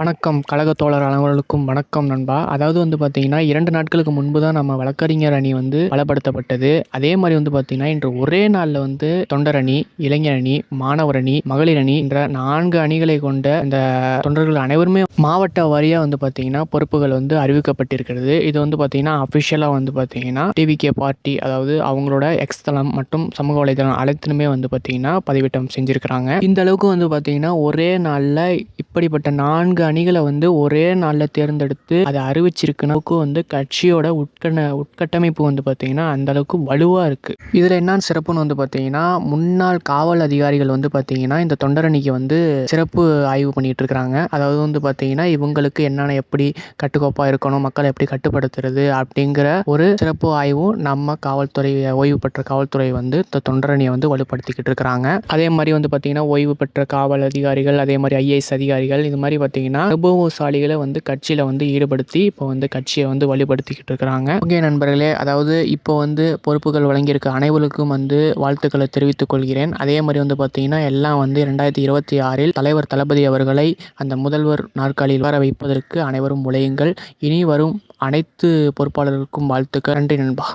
வணக்கம். கழக தோழர் அனைவர்களுக்கும் வணக்கம் நண்பா. அதாவது வந்து பார்த்தீங்கன்னா இரண்டு நாட்களுக்கு முன்பு தான் நம்ம வழக்கறிஞர் அணி வந்து பலப்படுத்தப்பட்டது. அதே மாதிரி வந்து பார்த்தீங்கன்னா இன்று ஒரே நாளில் வந்து தொண்டர் அணி இளைஞர் அணி மாணவர் அணி மகளிர் அணி என்ற நான்கு அணிகளை கொண்ட இந்த தொண்டர்கள் அனைவருமே மாவட்ட வாரியாக வந்து பார்த்தீங்கன்னா பொறுப்புகள் வந்து அறிவிக்கப்பட்டிருக்கிறது. இது வந்து பார்த்தீங்கன்னா அஃபிஷியலாக வந்து பார்த்தீங்கன்னா டிவிகே பார்ட்டி அதாவது அவங்களோட எக்ஸ் தளம் மற்றும் சமூக வலைதளம் அனைத்துமே வந்து பார்த்தீங்கன்னா பதிவிட்டம் செஞ்சுருக்கிறாங்க. இந்த அளவுக்கு வந்து பார்த்தீங்கன்னா ஒரே நாளில் இப்படிப்பட்ட நான்கு அணிகளை வந்து ஒரே நாளில் தேர்ந்தெடுத்து அதை அறிவிச்சிருக்கனவுக்கு வந்து கட்சியோட உட்கண உட்கட்டமைப்பு வந்து பார்த்தீங்கன்னா அந்த அளவுக்கு வலுவாக இருக்குது இதில் என்ன சிறப்புன்னு வந்து பார்த்தீங்கன்னா முன்னாள் காவல் அதிகாரிகள் வந்து பார்த்தீங்கன்னா இந்த தொண்டரணிக்கு வந்து சிறப்பு ஆய்வு பண்ணிகிட்டு இருக்கிறாங்க அதாவது வந்து பார்த்தீங்கன்னா இவங்களுக்கு என்னென்ன எப்படி கட்டுக்கோப்பாக இருக்கணும் மக்களை எப்படி கட்டுப்படுத்துறது அப்படிங்கிற ஒரு சிறப்பு ஆய்வும் நம்ம காவல்துறை ஓய்வு பெற்ற காவல்துறை வந்து இந்த தொண்டரணியை வந்து வலுப்படுத்திக்கிட்டு இருக்கிறாங்க அதே மாதிரி வந்து பார்த்தீங்கன்னா ஓய்வு பெற்ற காவல் அதிகாரிகள் அதே மாதிரி ஐஏஎஸ் அதிகாரிகள் இது மாதிரி பார்த்தீங்கன்னா அனுபவசாலிகளை வந்து கட்சியில் வந்து ஈடுபடுத்தி இப்போ வந்து கட்சியை வந்து வலுப்படுத்திக்கிட்டு இருக்கிறாங்க. ஓகே நண்பர்களே அதாவது இப்போ வந்து பொறுப்புகள் வழங்கியிருக்க அனைவருக்கும் வந்து வாழ்த்துக்களை தெரிவித்துக் கொள்கிறேன். அதே மாதிரி வந்து பார்த்தீங்கன்னா எல்லாம் வந்து ரெண்டாயிரத்தி இருபத்தி ஆறில் தலைவர் தளபதி அவர்களை அந்த முதல்வர் நாற்காலியில் வர வைப்பதற்கு அனைவரும் உழையுங்கள். இனி வரும் அனைத்து பொறுப்பாளர்களுக்கும் வாழ்த்துக்கள். நன்றி நண்பா.